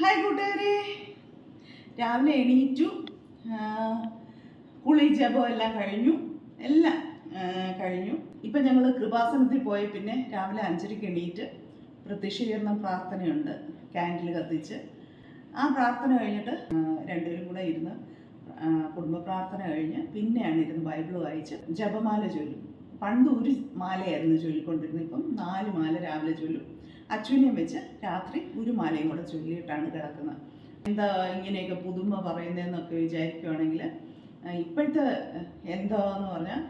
Hi കൂട്ടുകാരെ. രാവിലെ എണീറ്റു. കുളി ജപം എല്ലാം കഴിഞ്ഞു. എല്ലാം കഴിഞ്ഞു. ഇപ്പം ഞങ്ങൾ കൃപാസനത്തിൽ പോയി പിന്നെ രാവിലെ അഞ്ചരയ്ക്ക് എണീറ്റ് പ്രത്യക്ഷീകരണം പ്രാർത്ഥനയുണ്ട് ക്യാൻഡിൽ കത്തിച്ച്. ആ പ്രാർത്ഥന കഴിഞ്ഞിട്ട് രണ്ടുപേരും കൂടെ ഇരുന്ന് കുടുംബ പ്രാർത്ഥന കഴിഞ്ഞ് പിന്നെയാണ് ഇരുന്ന് ബൈബിൾ വായിച്ച് ജപമാല ചൊല്ലും. പണ്ട് ഒരു മാലയായിരുന്നു ചൊല്ലിക്കൊണ്ടിരുന്നത്. ഇപ്പം നാല് മാല രാവിലെ ചൊല്ലും. അച്ഛനെയും വെച്ച് രാത്രി ഒരു മാലയും കൂടെ ചൊല്ലിയിട്ടാണ് കിടക്കുന്നത്. എന്താ ഇങ്ങനെയൊക്കെ പുതുമ പറയുന്നതെന്നൊക്കെ വിചാരിക്കുവാണെങ്കിൽ ഇപ്പോഴത്തെ എന്താന്ന് പറഞ്ഞാൽ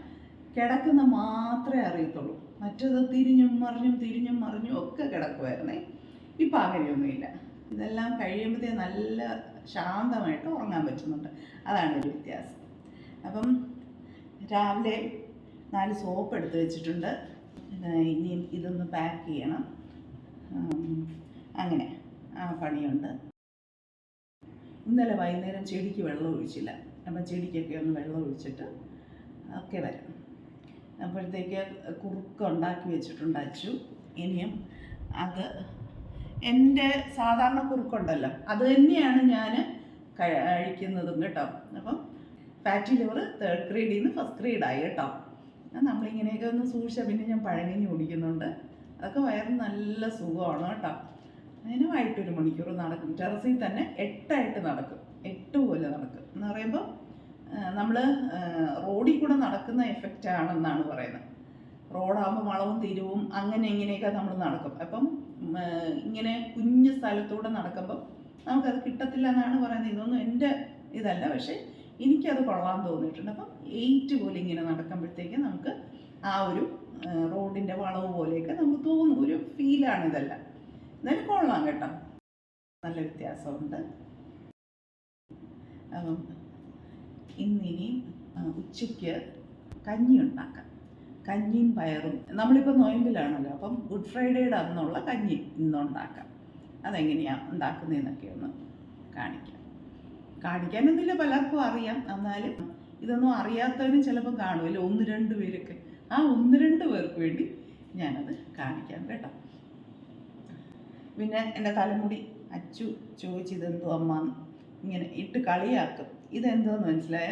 കിടക്കുന്ന മാത്രമേ അറിയത്തുള്ളൂ. മറ്റത് തിരിഞ്ഞും മറിഞ്ഞും തിരിഞ്ഞും മറിഞ്ഞും ഒക്കെ കിടക്കുമായിരുന്നേ ഇപ്പം അങ്ങനെയൊന്നുമില്ല. ഇതെല്ലാം കഴിയുമ്പോഴത്തേ നല്ല ശാന്തമായിട്ട് ഉറങ്ങാൻ പറ്റുന്നുണ്ട്. അതാണ് ഒരു വ്യത്യാസം. അപ്പം രാവിലെ നാല് സോപ്പ് എടുത്ത് വെച്ചിട്ടുണ്ട്. ഇനി ഇതൊന്ന് പാക്ക് ചെയ്യണം. അങ്ങനെ ആ പണിയുണ്ട്. ഇന്നലെ വൈകുന്നേരം ചെടിക്ക് വെള്ളം ഒഴിച്ചില്ല. അപ്പം ചെടിക്കൊക്കെ ഒന്ന് വെള്ളം ഒഴിച്ചിട്ട് ഒക്കെ വരാം. അപ്പോഴത്തേക്ക് കുറുക്ക് ഉണ്ടാക്കി വെച്ചിട്ടുണ്ട് അച്ചു. ഇനിയും അത് എന്റെ സാധാരണ കുറുക്കുണ്ടല്ലോ അത് തന്നെയാണ് ഞാൻ കഴിക്കുന്നതും കേട്ടോ. അപ്പം ഫാറ്റി ലിവർ തേർഡ് ഗ്രേഡിൽ നിന്ന് ഫസ്റ്റ് ഗ്രേഡായി കേട്ടോ. നമ്മളിങ്ങനെയൊക്കെ ഒന്ന് സൂക്ഷിച്ചാൽ പിന്നെ ഞാൻ പഴങ്ങഞ്ഞി കുടിക്കുന്നുണ്ട്. അതൊക്കെ വയറ് നല്ല സുഖമാണ് കേട്ടോ. അതിനായിട്ട് ഒരു മണിക്കൂർ നടക്കും. ടെറസിൽ തന്നെ എട്ടായിട്ട് നടക്കും. എട്ട് പോലെ നടക്കും. എന്ന് പറയുമ്പോൾ നമ്മൾ റോഡിൽ കൂടെ നടക്കുന്ന എഫക്റ്റ് ആണെന്നാണ് പറയുന്നത്. റോഡാകുമ്പോൾ വളവും തിരിവും അങ്ങനെ ഇങ്ങനെയൊക്കെ നമ്മൾ നടക്കും. അപ്പം ഇങ്ങനെ കുഞ്ഞ് സ്ഥലത്തൂടെ നടക്കുമ്പോൾ നമുക്കത് കിട്ടത്തില്ല എന്നാണ് പറയുന്നത്. ഇതൊന്നും എന്റെ ഇതല്ല. പക്ഷേ എനിക്കത് കൊള്ളാൻ തോന്നിയിട്ടുണ്ട്. അപ്പം എയ്റ്റ് പോലെ ഇങ്ങനെ നടക്കുമ്പോഴത്തേക്ക് നമുക്ക് ആ ഒരു റോഡിന്റെ വളവ് പോലെയൊക്കെ നമുക്ക് തോന്നും. ഒരു ഫീലാണ് ഇതെല്ലാം. എന്നാലും കൊള്ളാം കേട്ടോ. നല്ല വ്യത്യാസമുണ്ട്. ഇന്നിനി ഉച്ചയ്ക്ക് കഞ്ഞി ഉണ്ടാക്കാം. കഞ്ഞിയും പയറും. നമ്മളിപ്പോൾ നോയമ്പിലാണല്ലോ അപ്പം ഗുഡ് ഫ്രൈഡേയുടെ അന്നുള്ള കഞ്ഞി ഇന്നുണ്ടാക്കാം. അതെങ്ങനെയാണ് ഉണ്ടാക്കുന്നതെന്നൊക്കെ ഒന്ന് കാണിക്കാം. കാണിക്കാനൊന്നുമില്ല പലർക്കും അറിയാം. എന്നാലും ഇതൊന്നും അറിയാത്തവരും ചിലപ്പോൾ കാണുമല്ലോ ഒന്ന് രണ്ട് പേരൊക്കെ ആ ഒന്ന് രണ്ട് പേർക്ക് വേണ്ടി ഞാനത് കാണിക്കാം കേട്ടോ. പിന്നെ എന്റെ തലമുടി അച്ചു ചോദിച്ചു ഇതെന്തോ അമ്മ ഇങ്ങനെ ഇട്ട് കളിയാക്കും. ഇതെന്തോന്ന് മനസ്സിലായ?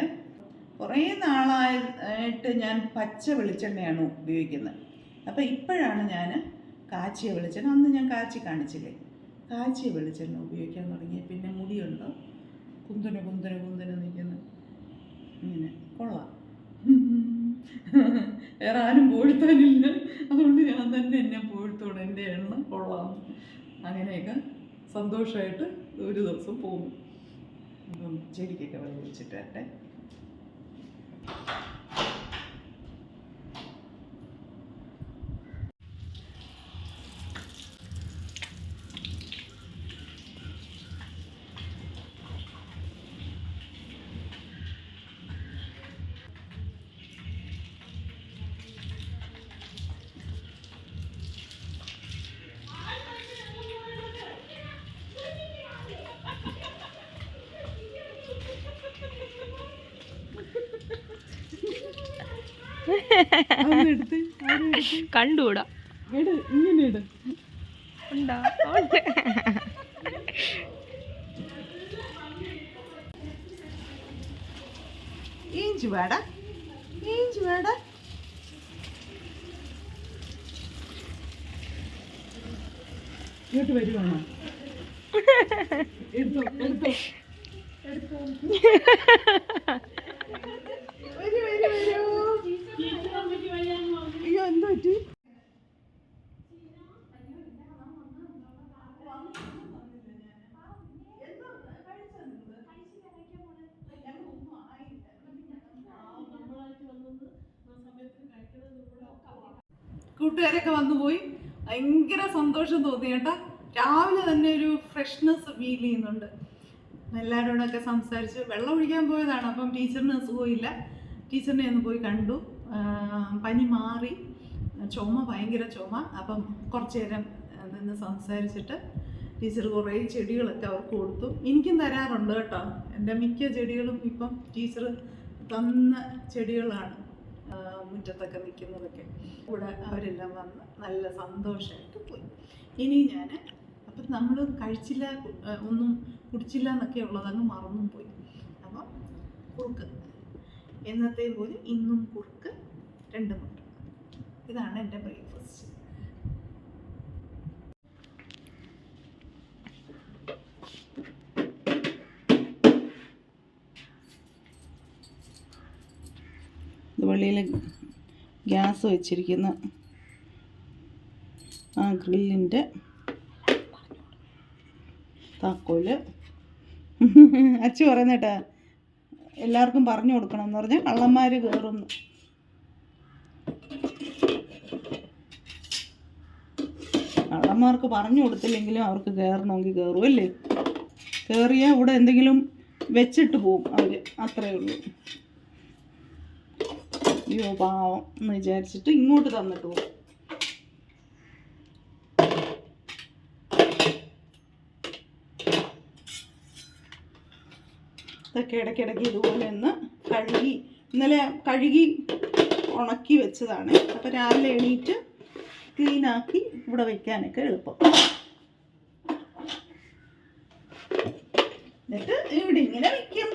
കുറേ നാളായിട്ട് ഞാൻ പച്ച വെളിച്ചെണ്ണയാണ് ഉപയോഗിക്കുന്നത്. അപ്പോൾ ഇപ്പോഴാണ് ഞാൻ കാച്ചിയ വെളിച്ചെണ്ണ. അന്ന് ഞാൻ കാച്ചി കാണിച്ചില്ലേ? കാച്ചിയ വെളിച്ചെണ്ണ ഉപയോഗിക്കാൻ തുടങ്ങിയ പിന്നെ മുടിയുണ്ടോ? കുന്തന കുന്തന കുന്തന നിൽക്കുന്നു ഇങ്ങനെ കൊള്ളാം വേറെ ആരും പോഴ്ത്താനില്ല. അതുകൊണ്ട് ഞാൻ തന്നെ എന്നെ പോഴ്ത്തോടെ എന്റെ എണ്ണ കൊള്ളാം. അങ്ങനെയൊക്കെ സന്തോഷമായിട്ട് ഒരു ദിവസം പോകും ചെടിക്കൊക്കെ വെള്ളം ഒഴിച്ചിട്ട് കണ്ടുകൂടാ. ഇങ്ങനെ ഇട്. ഉണ്ടാ. ഏഞ്ചു വേട. ഏഞ്ചു വേട. ഇങ്ങോട്ട് വരുവാണോ? എടുത്തോ എടുത്തോ. എടുത്തോ വരൂ വരൂ. വരൂ. എന്താ പറ്റി? കൂട്ടുകാരൊക്കെ വന്നു പോയി. ഭയങ്കര സന്തോഷം തോന്നി കേട്ടാ. രാവിലെ തന്നെ ഒരു ഫ്രഷ്നെസ് ഫീൽ ചെയ്യുന്നുണ്ട്. എല്ലാവരോടൊക്കെ സംസാരിച്ച് വെള്ളം ഒഴിക്കാൻ പോയതാണ് അപ്പം ടീച്ചറിന് സുഖമില്ല ടീച്ചറിനെ ഒന്ന് പോയി കണ്ടു. പനി മാറി. ചുമ ഭയങ്കര ചുമ. അപ്പം കുറച്ച് നേരം നിന്ന് സംസാരിച്ചിട്ട് ടീച്ചർ കുറേ ചെടികളൊക്കെ അവർക്ക് കൊടുത്തു. എനിക്കും തരാറുണ്ട് കേട്ടോ. എന്റെ മിക്ക ചെടികളും ഇപ്പം ടീച്ചർ തന്ന ചെടികളാണ് മുറ്റത്തൊക്കെ നിൽക്കുന്നതൊക്കെ. ഇവിടെ അവരെല്ലാം വന്ന് നല്ല സന്തോഷമായിട്ട് പോയി. ഇനി ഞാൻ അപ്പം നമ്മൾ കഴിച്ചില്ല ഒന്നും കുടിച്ചില്ല എന്നൊക്കെ ഉള്ളതങ്ങ് മറന്നും പോയി. അപ്പം കുറുക്ക്. എന്നത്തെയും പോലെ ഇന്നും കുറുക്ക് രണ്ട് മുട്ട. ഇതാണ് എന്റെ ബ്രേക്ക്ഫാസ്റ്റ്. വെളിയിൽ ഗ്യാസ് വെച്ചിരിക്കുന്ന ആ ഗ്രില്ലിന്റെ താക്കോൽ. അച്ചു പറയുന്നേട്ടാ എല്ലാവർക്കും പറഞ്ഞു കൊടുക്കണം എന്ന് പറഞ്ഞാൽ കള്ളന്മാർ കയറുന്നു കള്ളന്മാർക്ക് പറഞ്ഞു കൊടുത്തില്ലെങ്കിലും അവർക്ക് കയറണമെങ്കിൽ കയറും അല്ലേ? കയറിയാൽ ഇവിടെ എന്തെങ്കിലും വെച്ചിട്ട് പോവും അവർ അത്രയേ ഉള്ളൂ. അയ്യോ പാവം എന്ന് വിചാരിച്ചിട്ട് ഇങ്ങോട്ട് തന്നിട്ട് പോകും ഇതൊക്കെ ഇടയ്ക്കിടയ്ക്ക് ഇതുപോലെ ഒന്ന് കഴുകി ഇന്നലെ കഴുകി ഉണക്കി വെച്ചതാണ്. അപ്പോൾ രാവിലെ എണീറ്റ് ക്ലീനാക്കി ഇവിടെ വെക്കാനൊക്കെ എളുപ്പം. എന്നിട്ട് ഇവിടെ ഇങ്ങനെ വെക്കും.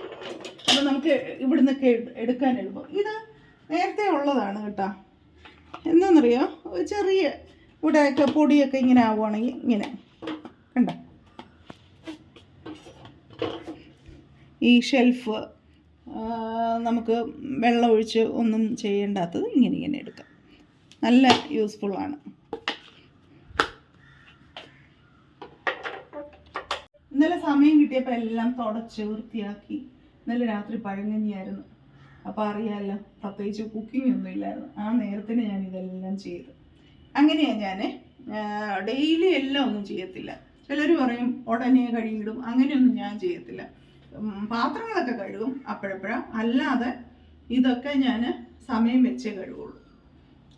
അപ്പൊ നമുക്ക് ഇവിടുന്നൊക്കെ എട്- എടുക്കാൻ എളുപ്പം. ഇത് നേരത്തെ ഉള്ളതാണ് കേട്ടോ. എന്താണെന്നറിയോ ചെറിയ ഇവിടെയൊക്കെ പൊടിയൊക്കെ ഇങ്ങനെ ആവുകയാണെങ്കിൽ ഇങ്ങനെ. കണ്ട? ഈ ഷെൽഫ് നമുക്ക് വെള്ളം ഒഴിച്ച് ഒന്നും ചെയ്യേണ്ടാത്തത് ഇങ്ങനെ ഇങ്ങനെ എടുക്കാം. നല്ല യൂസ്ഫുള്ളാണ് ഇന്നലെ സമയം കിട്ടിയപ്പോൾ എല്ലാം തുടച്ച് വൃത്തിയാക്കി. ഇന്നലെ രാത്രി പഴങ്കഞ്ഞിയായിരുന്നു. അപ്പോൾ അറിയാമല്ലോ പ്രത്യേകിച്ച് കുക്കിംഗ് ഒന്നും ഇല്ലായിരുന്നു. ആ നേരത്തിന് ഞാൻ ഇതെല്ലാം ചെയ്തു. അങ്ങനെയാണ് ഞാൻ ഡെയിലി എല്ലാം ഒന്നും ചെയ്യത്തില്ല. ചിലർ പറയും ഉടനെ കഴുകിയിടും. അങ്ങനെയൊന്നും ഞാൻ ചെയ്യത്തില്ല. പാത്രങ്ങളൊക്കെ കഴുകും അപ്പോഴപ്പോഴാ. അല്ലാതെ ഇതൊക്കെ ഞാൻ സമയം വെച്ചേ കഴുകുള്ളൂ.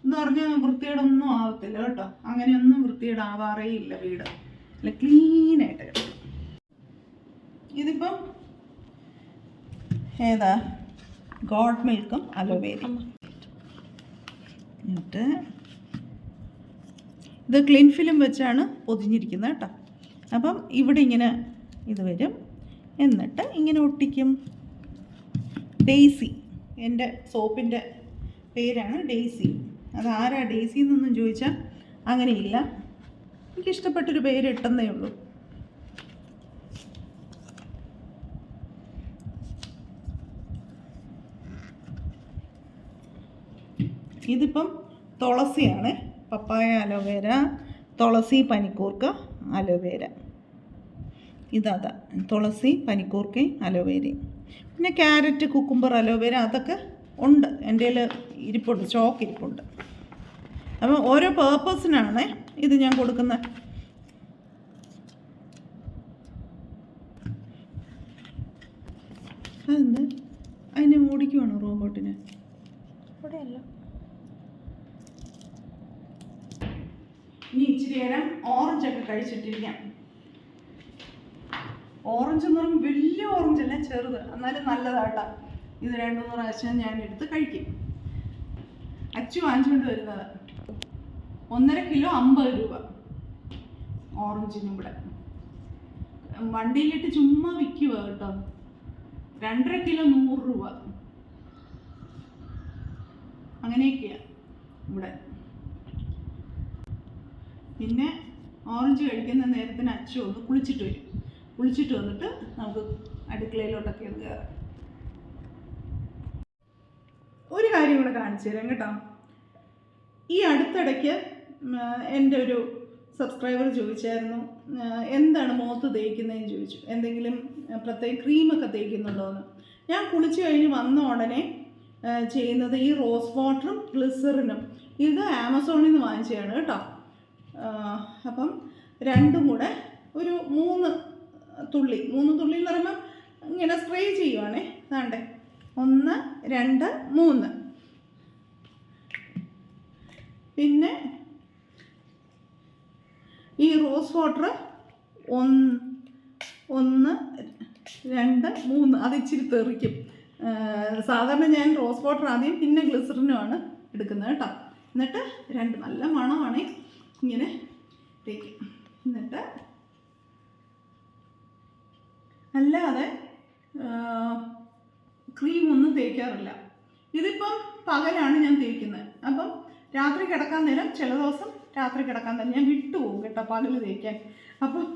എന്ന് പറഞ്ഞാൽ വൃത്തികേടൊന്നും ആവത്തില്ല കേട്ടോ. അങ്ങനെയൊന്നും വൃത്തികേടാവാറേ ഇല്ല വീട്. അല്ല ക്ലീനായിട്ട് കിടക്കും ഇതിപ്പം ഏതാ? ഗോഡ് മിൽക്കും അലോവേരയും എന്നിട്ട് ഇത് ക്ലീൻ ഫിലിം വെച്ചാണ് പൊതിഞ്ഞിരിക്കുന്നത് കേട്ടോ. അപ്പം ഇവിടെ ഇങ്ങനെ ഇത് വരും. എന്നിട്ട് ഇങ്ങനെ ഒട്ടിക്കും. ഡെയ്സി എന്റെ സോപ്പിന്റെ പേരാണ് ഡെയ്സി. അത് ആരാ ഡെയ്സി എന്നൊന്നും ചോദിച്ചാൽ അങ്ങനെയില്ല. എനിക്കിഷ്ടപ്പെട്ടൊരു പേര് ഇട്ടെന്നേ ഉള്ളൂ. ഇതിപ്പം തുളസിയാണ്. പപ്പായ അലോവേര തുളസി പനിക്കൂർക്ക അലോവേര. ഇതാ തുളസി പനിക്കൂർക്കയും അലോവേരയും പിന്നെ ക്യാരറ്റ് കുക്കുംബർ അലോവേര അതൊക്കെ ഉണ്ട്. എന്റെ ഇരിപ്പുണ്ട് സ്റ്റോക്ക് ഇരിപ്പുണ്ട്. അപ്പം ഓരോ പേർപ്പസിനാണ് ഇത് ഞാൻ കൊടുക്കുന്നത് അതെന്ത്? അതിനെ ഓടിക്കുവാണോ റോബോട്ടിന്? ഇവിടെയല്ല. ഇനി ഇച്ചിരി നേരം ഓറഞ്ച് ഒക്കെ കഴിച്ചിട്ടിരിക്കാം. ഓറഞ്ച് എന്ന് പറയുമ്പോൾ വലിയ ഓറഞ്ച് അല്ല ചെറുത്. എന്നാലും നല്ലതാട്ടാ. ഇത് രണ്ടു മൂന്ന് പ്രാവശ്യം ഞാൻ എടുത്ത് കഴിക്കും. അച്ചു വാങ്ങിച്ചുകൊണ്ട് വരുന്നത്. ഒന്നര കിലോ അമ്പത് രൂപ. ഓറഞ്ചിനും ഇവിടെ വണ്ടിയിലിട്ട് ചുമ്മാ വിൽക്കുക കേട്ടോ. രണ്ടര കിലോ നൂറ് രൂപ. അങ്ങനെയൊക്കെയാ ഇവിടെ. പിന്നെ ഓറഞ്ച് കഴിക്കുന്ന നേരത്തിന് അച്ചു ഒന്ന് കുളിച്ചിട്ട് വരും. കുളിച്ചിട്ട് വന്നിട്ട് നമുക്ക് അടുക്കളയിലോട്ടൊക്കെ ഒന്ന് കയറാം. ഒരു കാര്യം കൂടെ കാണിച്ചു തരാം കേട്ടോ. ഈ അടുത്തിടയ്ക്ക് എന്റെ ഒരു സബ്സ്ക്രൈബർ ചോദിച്ചായിരുന്നു എന്താണ് മുഖത്ത് തേക്കുന്നതെന്ന് ചോദിച്ചു. എന്തെങ്കിലും പ്രത്യേക ക്രീമൊക്കെ തേക്കുന്നുണ്ടോ എന്ന്. ഞാൻ കുളിച്ച് കഴിഞ്ഞ് വന്ന ഉടനെ ചെയ്യുന്നത് ഈ റോസ് വാട്ടറും ഗ്ലിസറിനും ഇത് ആമസോണിൽ നിന്ന് വാങ്ങിച്ചതാണ് കേട്ടോ. അപ്പം രണ്ടും കൂടെ ഒരു മൂന്ന് തുള്ളി മൂന്ന് തുള്ളി എന്ന് പറയുമ്പോൾ ഇങ്ങനെ സ്പ്രേ ചെയ്യുവാണേ. താണ്ടേ ഒന്ന് രണ്ട് മൂന്ന്. പിന്നെ ഈ റോസ് വാട്ടർ ഒന്ന് ഒന്ന് രണ്ട് മൂന്ന് അത് ഇച്ചിരി തെറിക്കും. സാധാരണ ഞാൻ റോസ് വാട്ടർ ആദ്യം പിന്നെ ഗ്ലിസറിനുമാണ് എടുക്കുന്നത് കേട്ടോ. എന്നിട്ട് രണ്ട് നല്ല മണമാണ്. ഇങ്ങനെ തേക്കും എന്നിട്ട് അല്ലാതെ ക്രീം ഒന്നും തേക്കാറില്ല. ഇതിപ്പം പകലാണ് ഞാൻ തേക്കുന്നത് അപ്പം രാത്രി കിടക്കാൻ നേരം ചില ദിവസം രാത്രി കിടക്കാൻ നേരം ഞാൻ വിട്ടുപോകും കേട്ടോ പകൽ തേക്കാൻ. അപ്പം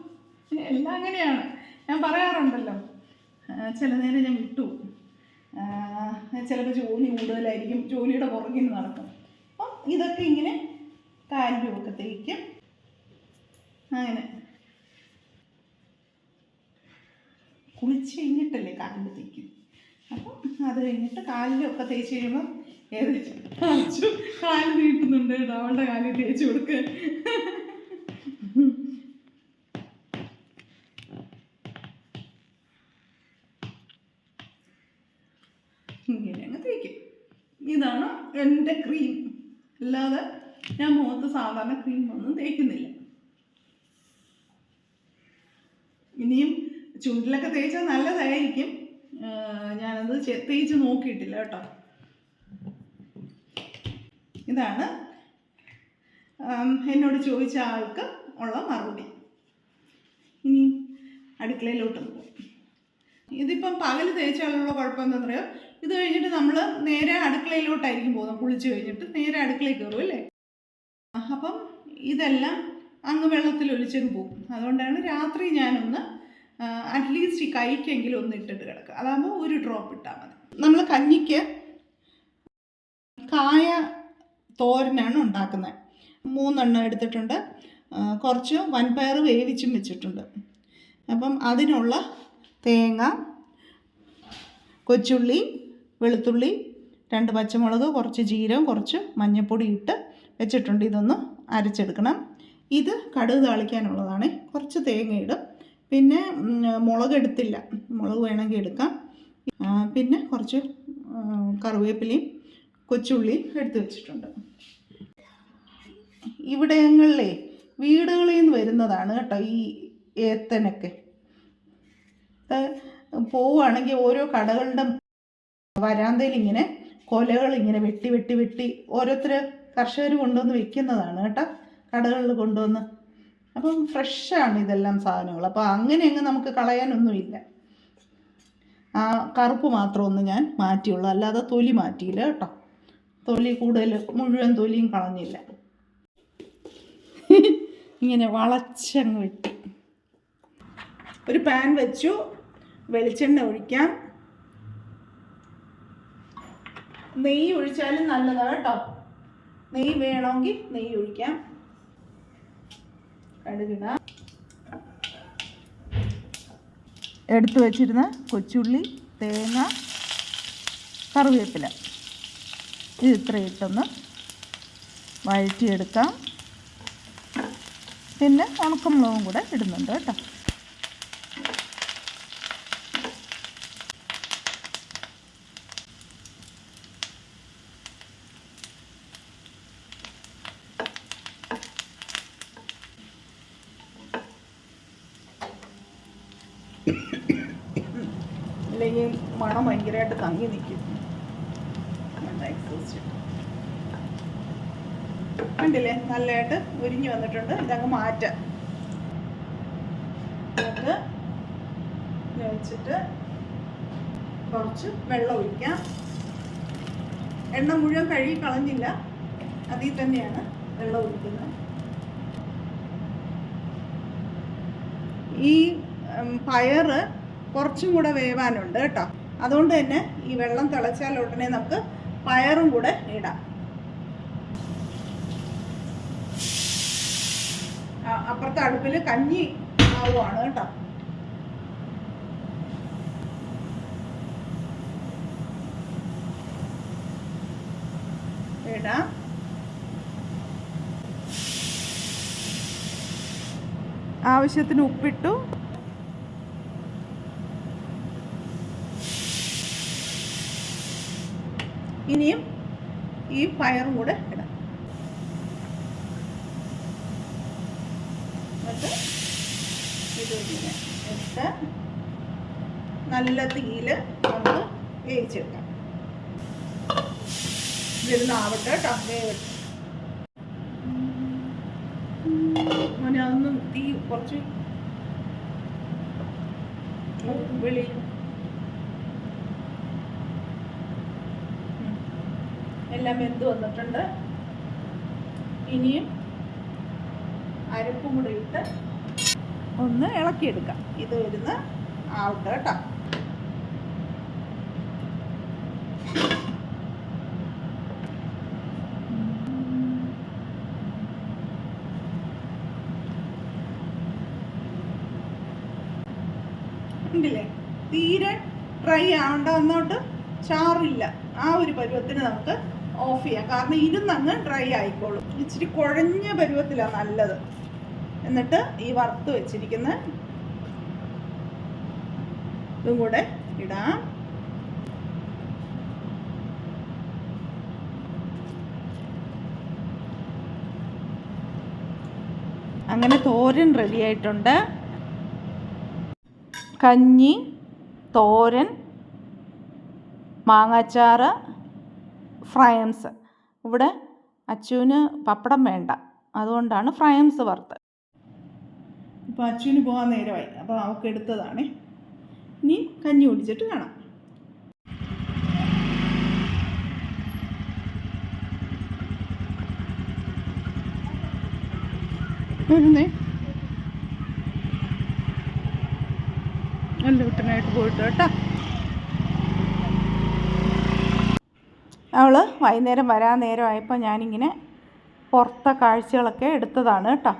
എല്ലാം അങ്ങനെയാണ്. ഞാൻ പറയാറുണ്ടല്ലോ ചില നേരം ഞാൻ വിട്ടുപോകും ചിലപ്പോൾ ജോലി കൂടുതലായിരിക്കും ജോലിയുടെ പുറകിൽ നടക്കും. അപ്പം ഇതൊക്കെ ഇങ്ങനെ കാലിലും ഒക്കെ അങ്ങനെ. കുളിച്ച് കഴിഞ്ഞിട്ടല്ലേ കാലിൽ തേക്കും. അപ്പം അത് കഴിഞ്ഞിട്ട് കാലിലൊക്കെ തേച്ച് കഴിയുമ്പോൾ ഏത് അച്ചു കാൽ നീട്ടുന്നുണ്ട് കേട്ടോ അവളുടെ കാലിൽ തേച്ച് കൊടുക്കുക ഇങ്ങനെ അങ്ങ് തേക്കും. ഇതാണ് എന്റെ ക്രീം. അല്ലാതെ ഞാൻ മുഖത്ത് സാധാരണ ക്രീം ഒന്നും തേക്കുന്നില്ല. ഇനിയും ചുണ്ടിലൊക്കെ തേച്ചാൽ നല്ലതായിരിക്കും. ഞാനത് തേച്ച് നോക്കിയിട്ടില്ല കേട്ടോ. ഇതാണ് എന്നോട് ചോദിച്ച ആൾക്ക് ഉള്ള മറുപടി. ഇനി അടുക്കളയിലോട്ട് പോകും ഇതിപ്പം പകൽ തേച്ചാലുള്ള കുഴപ്പം എന്താ പറയുക ഇത് കഴിഞ്ഞിട്ട് നമ്മൾ നേരെ അടുക്കളയിലോട്ടായിരിക്കും പോകുന്നത്. കുളിച്ച് കഴിഞ്ഞിട്ട് നേരെ അടുക്കളയിൽ കയറും അല്ലേ? അപ്പം ഇതെല്ലാം അങ്ങ് വെള്ളത്തിൽ ഒലിച്ചങ്ങ് പോകും. അതുകൊണ്ടാണ് രാത്രി ഞാനൊന്ന് അറ്റ്ലീസ്റ്റ് ഈ കൈക്കെങ്കിലും ഒന്ന് ഇട്ടിട്ട് കിടക്കുക. അതാകുമ്പോൾ ഒരു ഡ്രോപ്പ് ഇട്ടാൽ മതി. നമ്മൾ കഞ്ഞിക്ക് കായ തോരനാണ് ഉണ്ടാക്കുന്നത്. മൂന്നെണ്ണം എടുത്തിട്ടുണ്ട്. കുറച്ച് വൻപയർ വേവിച്ചും വെച്ചിട്ടുണ്ട്. അപ്പം അതിനുള്ള തേങ്ങ കൊച്ചുള്ളി വെളുത്തുള്ളി രണ്ട് പച്ചമുളക് കുറച്ച് ജീരകം കുറച്ച് മഞ്ഞൾപ്പൊടി ഇട്ട് വെച്ചിട്ടുണ്ട്. ഇതൊന്ന് അരച്ചെടുക്കണം. ഇത് കടുക് താളിക്കാനുള്ളതാണ്. കുറച്ച് തേങ്ങ ഇടും. പിന്നെ മുളക് എടുത്തില്ല. മുളക് വേണമെങ്കിൽ എടുക്കാം. പിന്നെ കുറച്ച് കറിവേപ്പിലയും കൊച്ചുള്ളിയും എടുത്ത് വെച്ചിട്ടുണ്ട്. ഇവിടങ്ങളിലെ വീടുകളിൽ നിന്ന് വരുന്നതാണ് കേട്ടോ ഈ ഏത്തനൊക്കെ. പോവുകയാണെങ്കിൽ ഓരോ കടകളുടെ വരാന്തയിൽ ഇങ്ങനെ കൊലകൾ ഇങ്ങനെ വെട്ടി വെട്ടി വെട്ടി ഓരോരുത്തർ കർഷകർ കൊണ്ടുവന്ന് വെക്കുന്നതാണ് കേട്ടോ. കടകളിൽ കൊണ്ടുവന്ന്. അപ്പം ഫ്രഷാണ് ഇതെല്ലാം സാധനങ്ങൾ. അപ്പോൾ അങ്ങനെ അങ്ങ് നമുക്ക് കളയാനൊന്നുമില്ല. ആ കറുപ്പ് മാത്രം ഒന്ന് ഞാൻ മാറ്റിയുള്ളൂ. അല്ലാതെ തൊലി മാറ്റിയില്ല കേട്ടോ. തൊലി കൂടുതൽ മുഴുവൻ തൊലിയും കളഞ്ഞില്ല. ഇങ്ങനെ വളച്ചങ്ങ് വെട്ടി. ഒരു പാൻ വെച്ചു. വെളിച്ചെണ്ണ ഒഴിക്കാം. നെയ്യ് ഒഴിച്ചാലും നല്ലതാണ് കേട്ടോ. നെയ്യ് വേണമെങ്കിൽ നെയ്യ് ഒഴിക്കാം. കടുകിട. എടുത്തു വച്ചിരുന്ന കൊച്ചുള്ളി തേങ്ങ കറിവേപ്പില. ഇത് ഇത്ര ഇട്ടൊന്ന് വഴറ്റിയെടുക്കാം. പിന്നെ ഉണക്കമുളകും കൂടെ ഇടുന്നുണ്ട് കേട്ടോ. അല്ലെങ്കിൽ മണം ഭയങ്കരമായിട്ട് തങ്ങി നിൽക്കും. കണ്ടില്ലേ? നല്ലതായിട്ട് ഉരിഞ്ഞു വന്നിട്ടുണ്ട്. ഇതങ്ങ് മാറ്റാം. വെച്ചിട്ട് കുറച്ച് വെള്ളം ഒഴിക്കാം. എണ്ണ മുഴുവൻ കഴുകി കളഞ്ഞില്ല. അതിൽ തന്നെയാണ് വെള്ളം ഒഴിക്കുന്നത്. ഈ പയറ് കുറച്ചും കൂടെ വേവാനുണ്ട് കേട്ടോ. അതുകൊണ്ട് തന്നെ ഈ വെള്ളം തിളച്ചാൽ ഉടനെ നമുക്ക് പയറും കൂടെ ഇടാം. അപ്പുറത്തെ അടുപ്പിൽ കഞ്ഞി ആവുകയാണ് കേട്ടോ. ഇടാം. ആവശ്യത്തിന് ഉപ്പിട്ടു. ഇനിയും ഈ പയറും കൂടെ ഇടാം. എന്നിട്ട് ഇത് ഇങ്ങനെ ഇട്ട് നല്ല തീയിൽ നമുക്ക് വേവിച്ചെടുക്കാം. ഇതിരുന്ന് ആവട്ടെ ടേ വെട്ടും മോനെ അതൊന്നും തീ കുറച്ച് വെളിയിൽ എല്ലാം വെന്ത് വന്നിട്ടുണ്ട്. ഇനിയും അരപ്പും കൂടെ ഇട്ട് ഒന്ന് ഇളക്കിയെടുക്കാം. ഇത് വരുന്ന ആവട്ടെ കേട്ടോ. തീരെ ഡ്രൈ ആവണ്ട എന്നോട്ട് ചാറില്ല. ആ ഒരു പരുവത്തിന് നമുക്ക് ഓഫ് ചെയ്യാം. കാരണം ഇരുന്നങ്ങ് ഡ്രൈ ആയിക്കോളും. ഇച്ചിരി കുഴഞ്ഞ പരുവത്തിലാണ് നല്ലത്. എന്നിട്ട് ഈ വറുത്ത് വെച്ചിരിക്കുന്ന ഇതും കൂടെ ഇടാം. അങ്ങനെ തോരൻ റെഡി ആയിട്ടുണ്ട്. കഞ്ഞി തോരൻ മാങ്ങാച്ചാറ് ഫ്രയംസ്. ഇവിടെ അച്ചുവിന് പപ്പടം വേണ്ട. അതുകൊണ്ടാണ് ഫ്രയംസ് വറുത്ത് ഇപ്പോൾ അച്ചുവിന് പോകാൻ നേരമായി. അപ്പോൾ അവൾക്ക് എടുത്തതാണേ. ഇനി കഞ്ഞി കുടിച്ചിട്ട് കാണാം. വരുന്നേ. കുട്ടനായിട്ട് പോയിട്ട് കേട്ടോ അവൾ വൈകുന്നേരം വരാൻ നേരമായപ്പോൾ ഞാനിങ്ങനെ പുറത്തെ കാഴ്ചകളൊക്കെ എടുത്തതാണ് കേട്ടോ.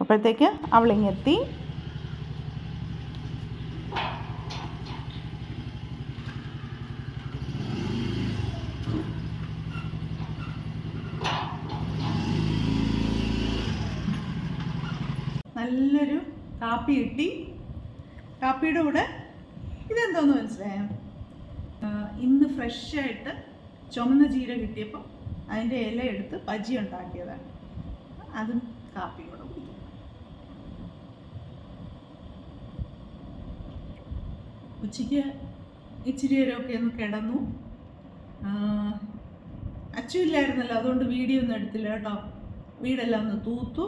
അപ്പോഴത്തേക്ക് അവളിങ്ങെത്തി. നല്ലൊരു കാപ്പി കിട്ടി. കാപ്പിയുടെ കൂടെ മനസ്സിലായോ ഇന്ന് ഫ്രഷായിട്ട് ചുമന്ന ജീര കിട്ടിയപ്പോൾ അതിന്റെ ഇല എടുത്ത് പജി ഉണ്ടാക്കിയതാണ്. അതും കാപ്പിയോടെ കൂടെ കുടിക്കും. ഉച്ചയ്ക്ക് ഇച്ചിരി നേരമൊക്കെ ഒന്ന് കിടന്നു. ആ, അച്ചു അതുകൊണ്ട് വീഡിയോ ഒന്നും എടുത്തില്ല കേട്ടോ. വീടെല്ലാം ഒന്ന് തൂത്തു.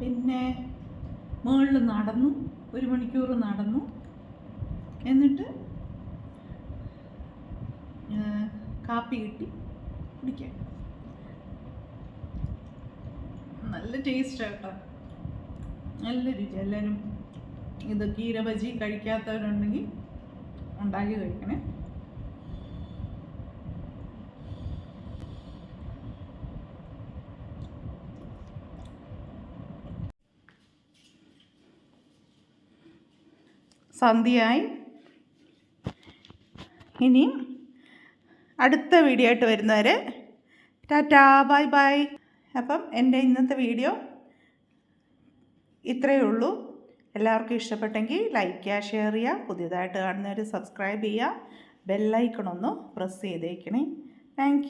പിന്നെ മുകളിൽ നടന്നു ഒരു മണിക്കൂർ നടന്നു. എന്നിട്ട് കാപ്പി കിട്ടി കുടിക്കാം. നല്ല ടേസ്റ്റ് കേട്ടോ നല്ല രുചി. എല്ലാവരും ഇത് കീരഭജി കഴിക്കാത്തവരുണ്ടെങ്കിൽ ഉണ്ടാക്കി കഴിക്കണേ. സന്ധ്യയായി. ഇനിയും അടുത്ത വീഡിയോ ആയിട്ട് വരുന്നവരെ ടാറ്റാ ബൈ ബൈ. അപ്പം എന്റെ ഇന്നത്തെ വീഡിയോ ഇത്രയേ ഉള്ളൂ. എല്ലാവർക്കും ഇഷ്ടപ്പെട്ടെങ്കിൽ ലൈക്ക് ചെയ്യുക ഷെയർ ചെയ്യുക പുതിയതായിട്ട് കാണുന്നവർ സബ്സ്ക്രൈബ് ചെയ്യുക ബെല്ലൈക്കണൊന്ന് പ്രസ് ചെയ്തേക്കണേ. താങ്ക്